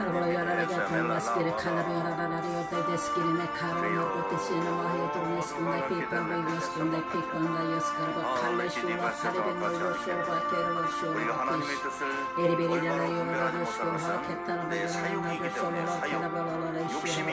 Arabalayaradakanaskiri kalabayaradaradayodaydaskirine karana otesine mahiyetruneskunde pipanda yoskunde pipanda yoskarabat kalleşula kalebin yoşurba kerva şurba keş eri beri dana yorada şurba kettan bayana şurba kalabalara şurba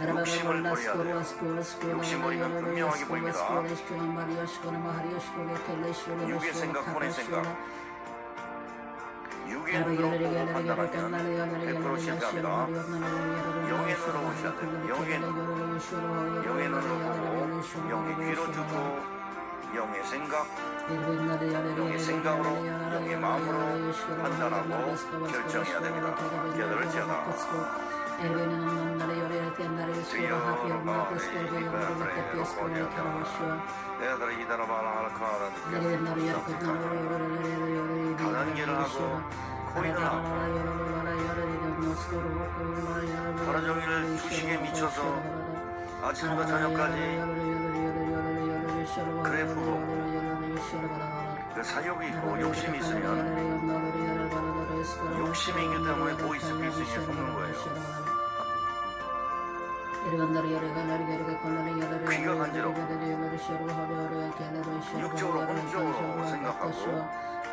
욕심을 버려야 돼요. 욕심 버리면 분명하게 보입니다. 육의 생각, 혼의 생각. 눈으로 보고 판단하면 100% 실패합니다. 영의 눈으로 보셔야 돼요. 영의 눈으로 보고 영의 귀로 듣고 영의 생각 영의 생각으로 영의 마음으로 판단하고 결정해야 됩니다. 기도를 지어 라. 내가 이다라바라 할카라는 다단계를 하고 코인을 하고 하루 종일 주식에 미쳐서 아침부터 저녁까지 그래프 그 사욕이 있고 욕심이 있으면 욕심이 있기 때문에 보이스피싱에 속는 거예요. 귀가 간지럽고 육적으로 혼적으로 생각하고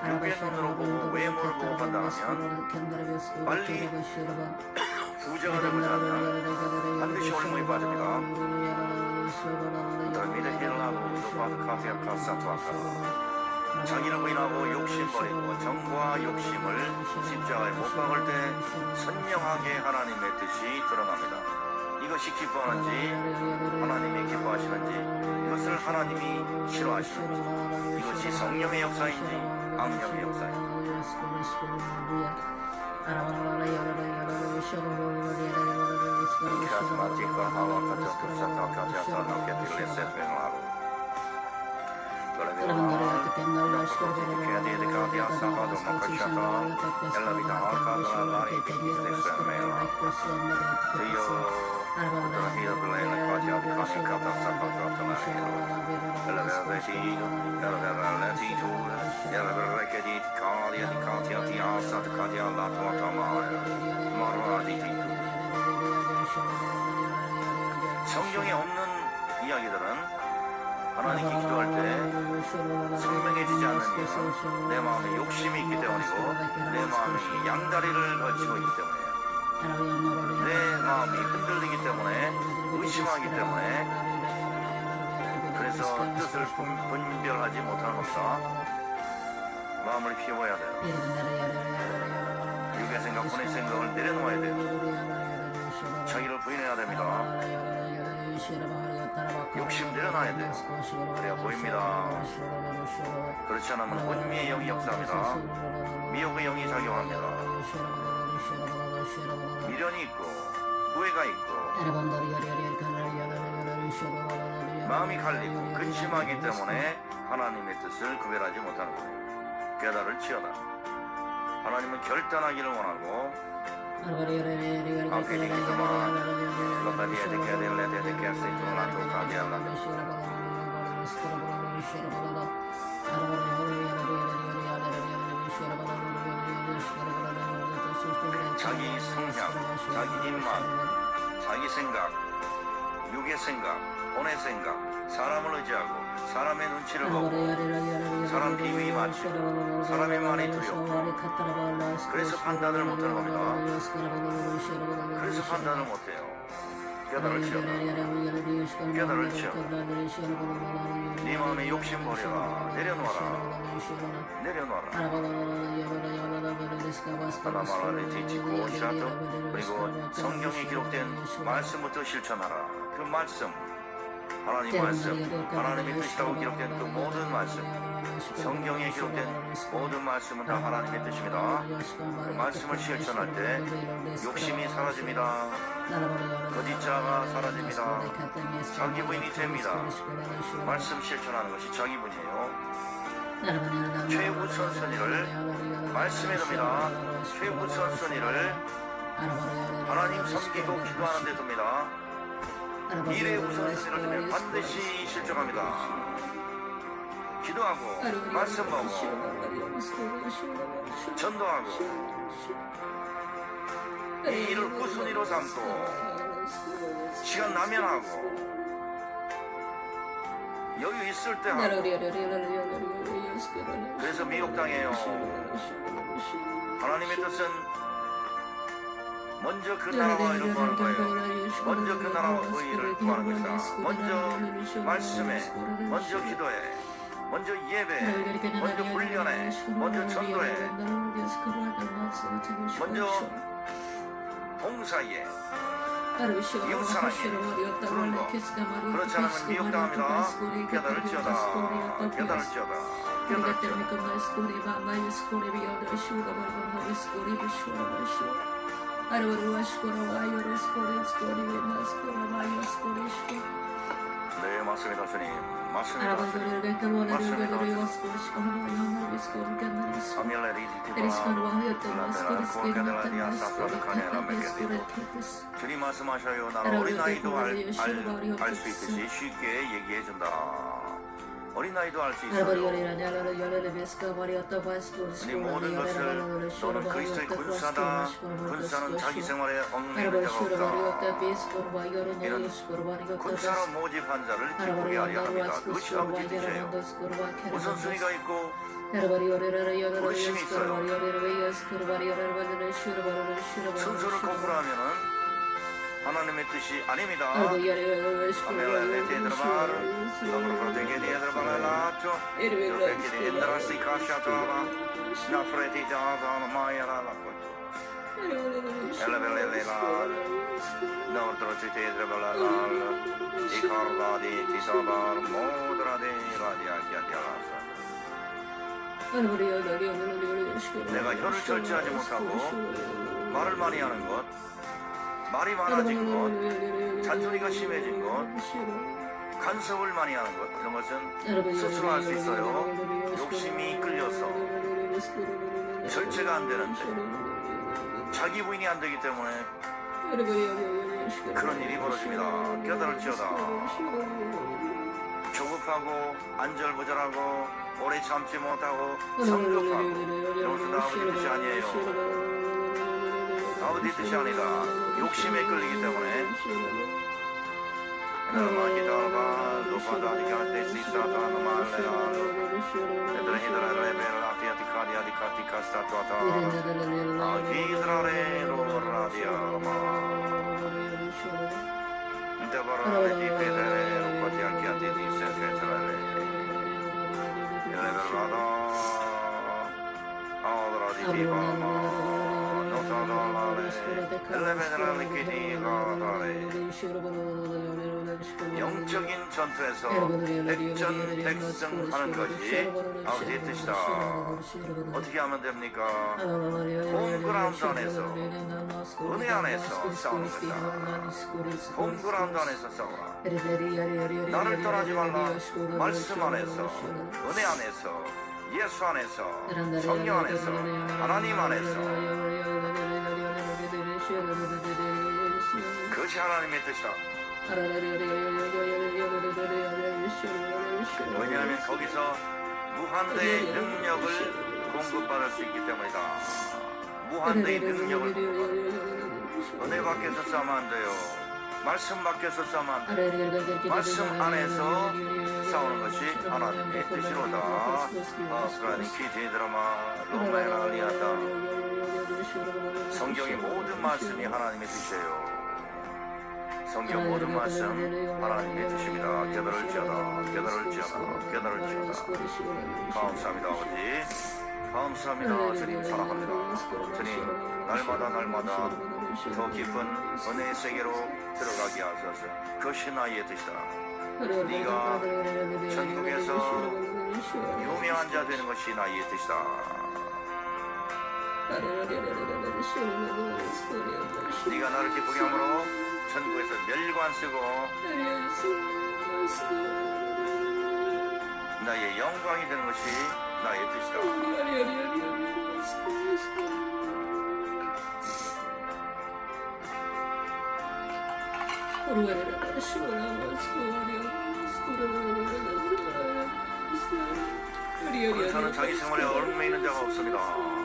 육의 눈으로 보고 판단하면 빨리 부자가 되고자 하면 반드시 홀몸이 빠집니다. 달미래 힐라고 소파카피아 카사투아카 자기를 부인하고 욕심 버리고 정과 욕심을 십자가에 못 박을 때 선명하게 하나님의 뜻이 드러납니다. 이것이 기뻐하는지 하나님이 기뻐하시는지 이것을 하나님이 싫어하시는지 이것이 성령의 역사인지 악령의 역사인지 카 성경에 없는 이야기들은 하나님께 기도할 때 선명해지지 않는 내 마음에 욕심이 있기 때문이고 내 마음이 양다리를 걸치고 있기 때문이에요. 내 마음이 흔들리기 때문에 의심하기 때문에 그래서 뜻을 분, 분별하지 못하는 겁니다. 마음을 피워야 돼요. 육의 생각, 혼의 생각을 내려놓아야 돼요. 자기를 부인해야 됩니다. 욕심 내려놔야 돼요. 그래야 보입니다. 그렇지 않으면 혼미의 영이 역사합니다. 미혹의 영이 작용합니다. 미련이 있고 후회가 있고 마음이 갈리고 근심하기 때문에 하나님의 뜻을 구별하지 못하는 거예요. 깨달을 치어라. 하나님은 결단하기를 원하고 자기 성향, 자기 입맛, 자기 생각, 육의 생각, 혼의 생각, 사람을 의지하고 사람의 눈치를 보고 사람 비위에 맞추고 사람의 말이 두렵고 그래서 판단을 못하는 겁니다. 그래서 판단을 못해요. 깨달을 치어라. 깨달을 치어라. 네 마음의 욕심 버려라. 내려놓아라. 내려놔라. 하나마라를 뒤집고 샤도 그리고 성경에 기록된 말씀부터 실천하라. 그 말씀 하나님 말씀, 하나님의 뜻이라고 기록된 그 모든 말씀, 성경에 기록된 모든 말씀은 다 하나님의 뜻입니다. 그 말씀을 실천할 때 욕심이 사라집니다. 거짓 자가 사라집니다. 자기 부인이 됩니다. 말씀 실천하는 것이 자기 분이에요. 최우선 순위를 말씀에 둡니다. 최우선 순위를 하나님 섬기고 기도하는 데 둡니다. 일의 우선순위를 두면 반드시 실족합니다. 기도하고 말씀하고 전도하고 이 일을 우선위로 삼고 시간 나면 하고 여유 있을 때 하고 그래서 미혹당해요. 하나님의 뜻은 먼저 그 나라와 일을 구하는 거예요. 먼저 그 나라와 의의를 구하는 것이다. 먼저 말씀에, 먼저 기도해, 먼저 예배, 먼저 훈련해, 먼저 전도해, 먼저 봉사에 이웃사랑에 그런 거 그렇지 않으면 미혹당합니다. 깨달을 지어다 깨달을 지어다 깨달을 지어다 네 맞습니다 주님 맞습니다 리디티바 주님 말씀하셔요 나는 어린아이도 알수 있듯이 쉽게 얘기해준다 어린아이도 알 수 있어요 이 모든 것을 너는 그리스도의 군사다 군사는 자기 생활에 얽매이는 자가 없다 이는 군사로 모집한 자를 기쁘게 하려 합니다 그것이 아버지 뜻이에요 우선순위가 있고 의심이 있어요. 순서를 거부하면은 내가 혀를 절제하지 못하고 말을 많이 하는 것 말이 많아진 것 잔소리가 심해진 것 간섭을 많이 하는 것 이런 것은 스스로 할 수 있어요 욕심이 끌려서 절제가 안 되는데 자기 부인이 안 되기 때문에 그런 일이 벌어집니다 깨달을지어다 조급하고 안절부절하고 오래 참지 못하고 성급하고 이것은 아버지 뜻이 아니에요 아버지 뜻이 아니다 욕심에 끌리기 때문에 마기다가 노파다디가 데 시사다나 말레나 얘들아 히드라 레벨라 티아티 카디아디 카티 카 스타투아타. 아기드라레 로라디아마. 인테바라레 디페레 로파티아키아티 디 영적인 전투에서 백전백승하는 것이 아버지의 뜻이다. 어떻게 하면 됩니까? 홈그라운드 안에서 은혜 안에서 싸우는 것이다. 홈그라운드 안에서 싸우라. 나를 떠나지 말라. 말씀 안에서 은혜 안에서 예수 안에서 성령 안에서 하나님 안에서 그것이 하나님의 뜻이다. 왜냐하면 거기서 무한대의 능력을 공급받을 수 있기 때문이다. 무한대의 능력을 공급받. 은혜 밖에서 싸면 안 돼요. 말씀 밖에서 싸면 안 돼요. 말씀 안에서 싸우는 것이 하나님의 뜻이로다. 아스라니 키티 드라마 로마에라 리아다. 성경의 모든 말씀이 하나님의 뜻이에요. 성경 모든 말씀 하나님의 뜻입니다. 깨달을지어다, 깨달을지어다, 깨달을지어다. 감사합니다, 아버지. 감사합니다, 주님 사랑합니다. 주님 날마다 날마다 더 깊은 은혜의 세계로 들어가게 하소서. 그것이 나의 뜻이다. 네가 천국에서 유명한 자 되는 것이 나의 뜻이다. 네가 나를 기쁘게 함으로 천국에서 멸관 쓰고 나의 영광이 되는 것이 나의 뜻이다. 군사는 자기 생활에 얽매이는 자가 없습니다.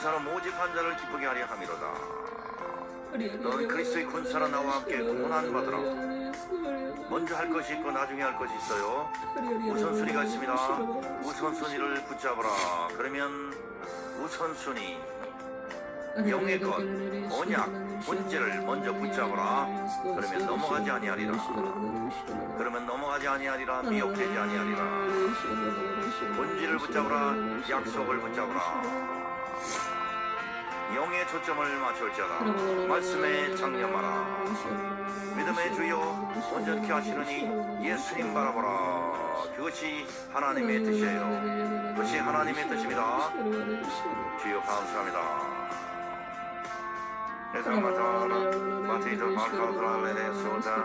군사는 모집한 자를 기쁘게 하려 함이로다. 너는 그리스도의 군사로 나와 함께 공헌 받으라. 먼저 할 것이 있고 나중에 할 것이 있어요. 우선순위가 있습니다. 우선순위를 붙잡으라. 그러면 우선순위 영의 것, 언약, 본질을 먼저 붙잡으라. 그러면 넘어가지 아니하리라. 그러면 넘어가지 아니하리라 미혹되지 아니하리라. 본질을 붙잡으라. 약속을 붙잡으라. 영의 초점을 맞출자다. 말씀에 장념하라. 믿음의 주요 온전케 하시느니 예수님 바라보라. 그것이 하나님의 뜻이에요. 그것이 하나님의 뜻입니다. 주여 감사합니다. 에사마타나 마테이저 마카드라레네 소다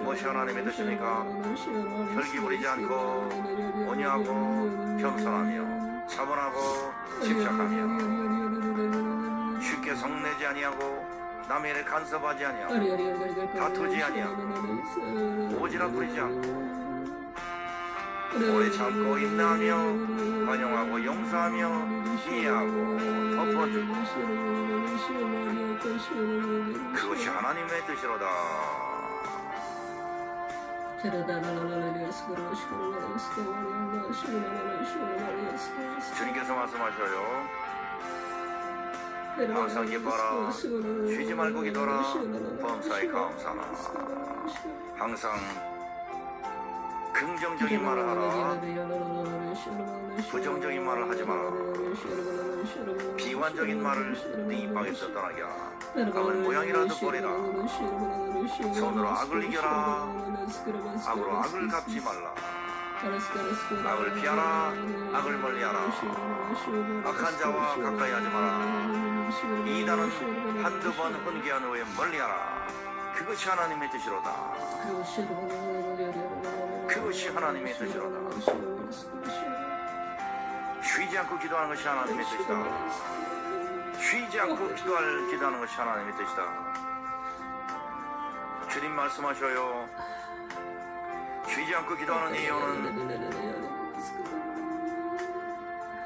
무엇이 하나님의 뜻입니까? 혈기 부리지 않고 온유하고 겸손하며 차분하고 집착하며 성내지 아니하고 남의 일에 간섭하지 아니하고 다투지 아니하고 오지랖 부리지 않고 오래 참고 인내하며 관용하고 용서하며 이해하고 덮어주고 그것이 하나님의 뜻이로다 주님께서 말씀하셔요 항상 기뻐라 쉬지 말고 기도라 범사에 감사나 항상 긍정적인 말을 하라 부정적인 말을 하지 마라 비관적인 말을 네 입방에서 떠나게 하라 악을 모양이라도 버리라 손으로 악을 이겨라 악으로 악을 갚지 말라 악을 피하라. 악을 멀리하라. 악한 자와 가까이 하지 마라. 이단은 한두 번 훈계한 후에 멀리하라. 그것이 하나님의 뜻이로다. 그것이 하나님의 뜻이로다. 쉬지 않고 기도하는 것이 하나님의 뜻이다. 쉬지 않고 기도할 기도하는 것이 하나님의 뜻이다. 주님 말씀하셔요 쉬지 않고 기도하는 이유는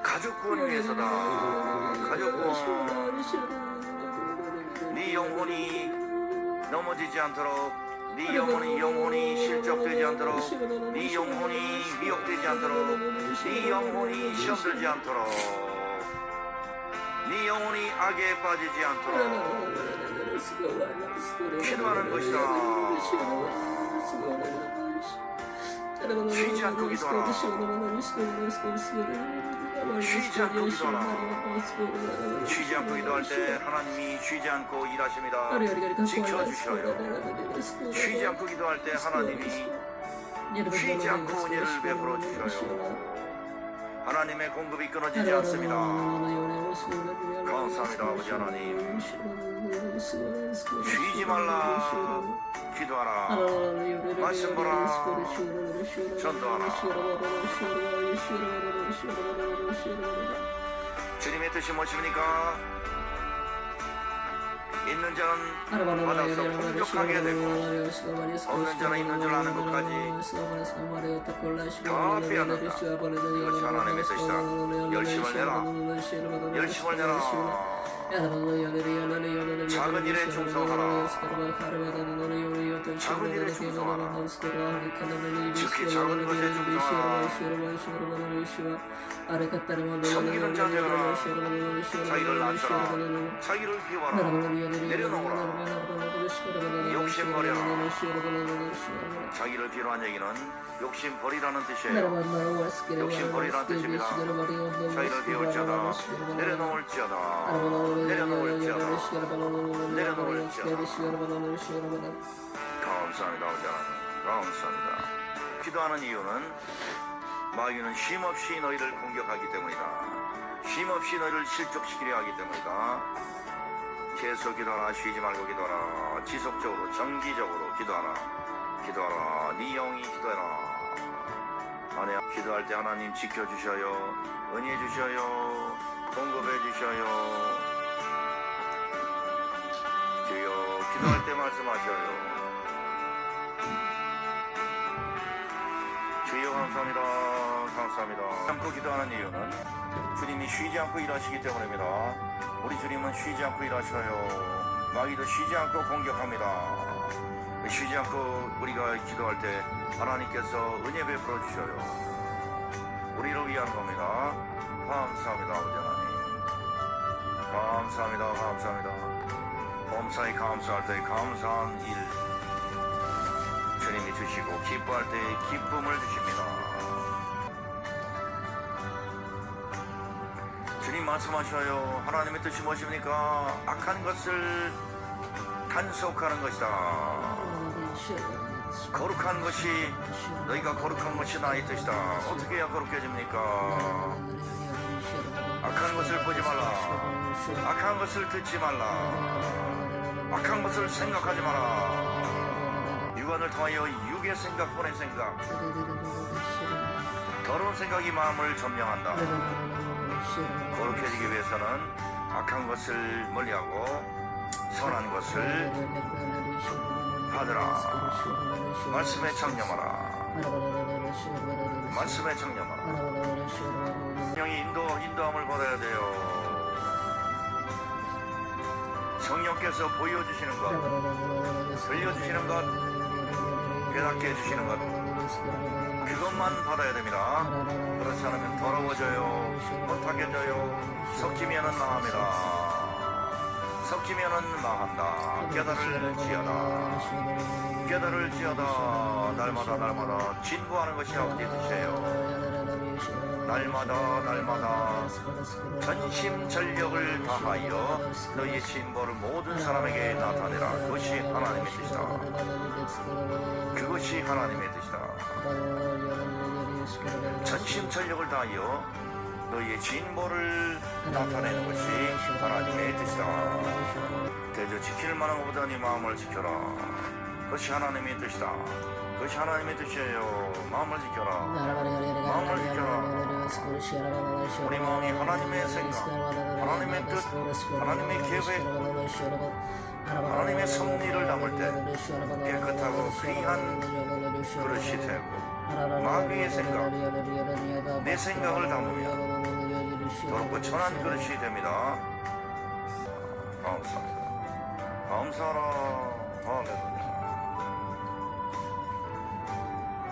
가족 구원 위해서다 가족 구원 네 영혼이 넘어지지 않도록 네 영혼이 영혼이 실족되지 않도록 네 영혼이 미혹되지 않도록 네 영혼이 시험 들지 않도록 네 영혼이 악에 빠지지 않도록. 기도하는 것이다 쉬지 않고 기도하라 쉬지 않고 기도하라 쉬지 않고 기도할 때 하나님이 쉬지 않고 일하십니다 지켜주셔요 쉬지 않고 기도할 때 하나님이 쉬지 않고 은혜를 베풀어 주셔요 하나님의 공급이 끊어지지 않습니다 감사합니다 아버지 하나님 쉬지 말라 기도하라 말씀 보라 전도하라 주님의 뜻이 무엇입니까? 있는 자는 받아서 풍족하게 되고 없는 자는 있는 줄 아는 것까지 다 빼앗는다. 그것이 하나님의 뜻이다. 열심을 내라. 열심을 내라. 작은 일에 충성하라. 작은 일에 충성하라. 특히 작은 것에 충성하라. 섬기는 자 되어라. 자기를 낮춰라. 자기를 비워라. 내려놓으라. 욕심 버려라. 자기를 비로한 얘기는 욕심 버리라는 뜻이에요. 욕심 버리라는 뜻입니다. 자기를 비울지어다. 내려놓을지어다. 감사합니다, 아버지. 감사합니다. 기도하는 이유는 마귀는 쉼없이 너희를 공격하기 때문이다. 쉼없이 너희를 실족시키려 하기 때문이다. 계속 기도하라, 쉬지 말고 기도하라. 지속적으로, 정기적으로 기도하라. 기도하라. 네 영이 기도해라. 아내 기도할 때 하나님 지켜주셔요. 은혜 주셔요. 공급해 주셔요. 기도할 때 말씀하셔요. 주여 감사합니다. 감사합니다. 않고 기도하는 이유는 주님이 쉬지 않고 일하시기 때문입니다. 우리 주님은 쉬지 않고 일하셔요. 마귀도 쉬지 않고 공격합니다. 쉬지 않고 우리가 기도할 때 하나님께서 은혜 베풀어 주셔요. 우리를 위한 겁니다. 감사합니다, 아버지 하나님. 감사합니다, 감사합니다. 범사에 감사할 때 감사한 일 주님이 주시고 기뻐할 때 기쁨을 주십니다. 주님 말씀하셔요. 하나님의 뜻이 무엇입니까? 악한 것을 단속하는 것이다. 거룩한 것이 너희가 거룩한 것이 나의 뜻이다. 어떻게 해야 거룩해집니까? 악한 것을 보지 말라. 악한 것을 듣지 말라. 악한 것을 생각하지 마라. 육안을 통하여 육의 생각, 혼의 생각, 더러운 생각이 마음을 점령한다. 거룩해지기 위해서는 악한 것을 멀리하고 선한 것을 받으라. 말씀에 청렴하라. 말씀에 청렴하라. 성령이 인도, 인도함을 받아야 돼요. 성령께서 보여주시는 것, 들려주시는 것, 깨닫게 해주시는 것, 그것만 받아야 됩니다. 그렇지 않으면 더러워져요. 못하게져요. 섞이면은 망합니다. 섞이면은 망한다. 깨달을 지어다. 깨달을 지어다. 날마다 날마다 진보하는 것이 아버지 뜻이에요. 날마다 날마다 전심 전력을 다하여 너희의 진보를 모든 사람에게 나타내라. 그것이 하나님의 뜻이다. 그것이 하나님의 뜻이다. 전심 전력을 다하여 너희의 진보를 나타내는 것이 하나님의 뜻이다. 대저 지킬 만한 것보다 네 마음을 지켜라. 그것이 하나님의 뜻이다. 그것이 하나님의 뜻이에요. 마음을 지켜라. 마음을 지켜라. 우리 마음이 하나님의 생각, 하나님의 뜻, 하나님의 계획, 하나님의 섭리를 담을 때 깨끗하고 귀한 그릇이 되고 마귀의 생각, 내 생각을 담으면 더럽고 천한 그릇이 됩니다. 감사합니다. 감사하라. 할렐루야.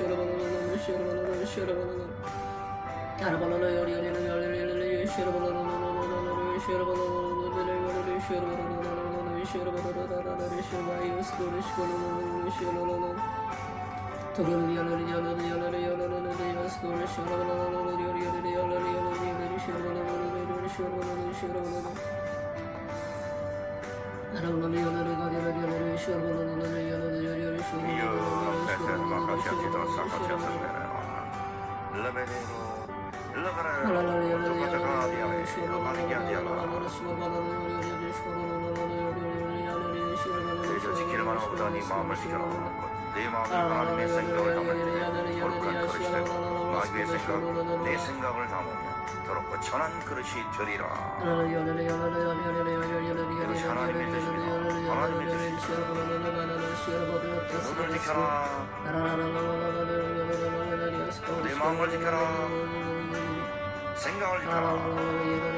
의생 각 내 생각을 담으면 더럽고 천한 그릇이 되리라 눈을 지켜라 내 마음을 지켜라 생각을 지켜라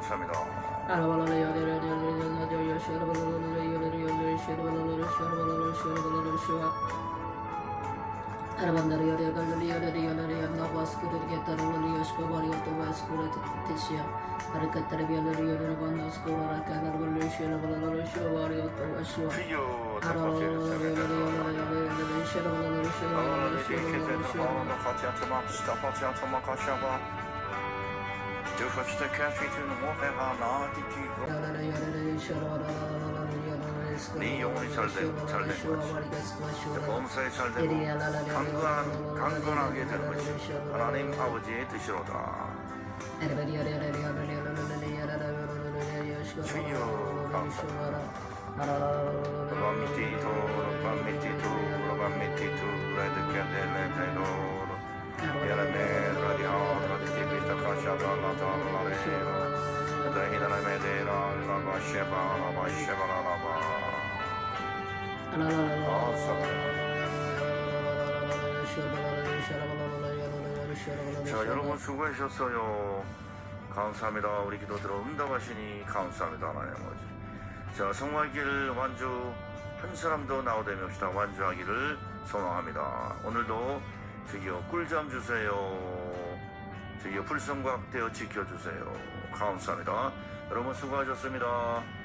감사합니다 Arabandara yore galleri yore yore yore na baskuru getara wali yoshko bari oto baskuru tishia hareketleri yore yore banda skuru hareketler wali shira wali shira bari oto bashio 주여 Arabandara 답답해 yore yore 주세요 yore yore shira wali shira wali shira wali shira 같이 한테만 스타파치 한테만 같이 한번 두 번째 캐시 주는 모해가 나한테 yore yore shira wali 네 영혼이 잘된 잘된 것이 범사에 잘되고 강건한 강건하게 될 것이 하나님 아버지의 뜻이로다 로바미티토 로바미티토 로바미티토 자 여러분 수고하셨어요. 감사합니다. 우리 기도 들어 응답하시니 감사합니다. 하나님 아버지. 자 성화길 완주 한 사람도 나오되며 없시다. 완주하기를 소망합니다. 오늘도 저기요 꿀잠 주세요 저기요 불성각되어 지켜주세요. 감사합니다. 여러분 수고하셨습니다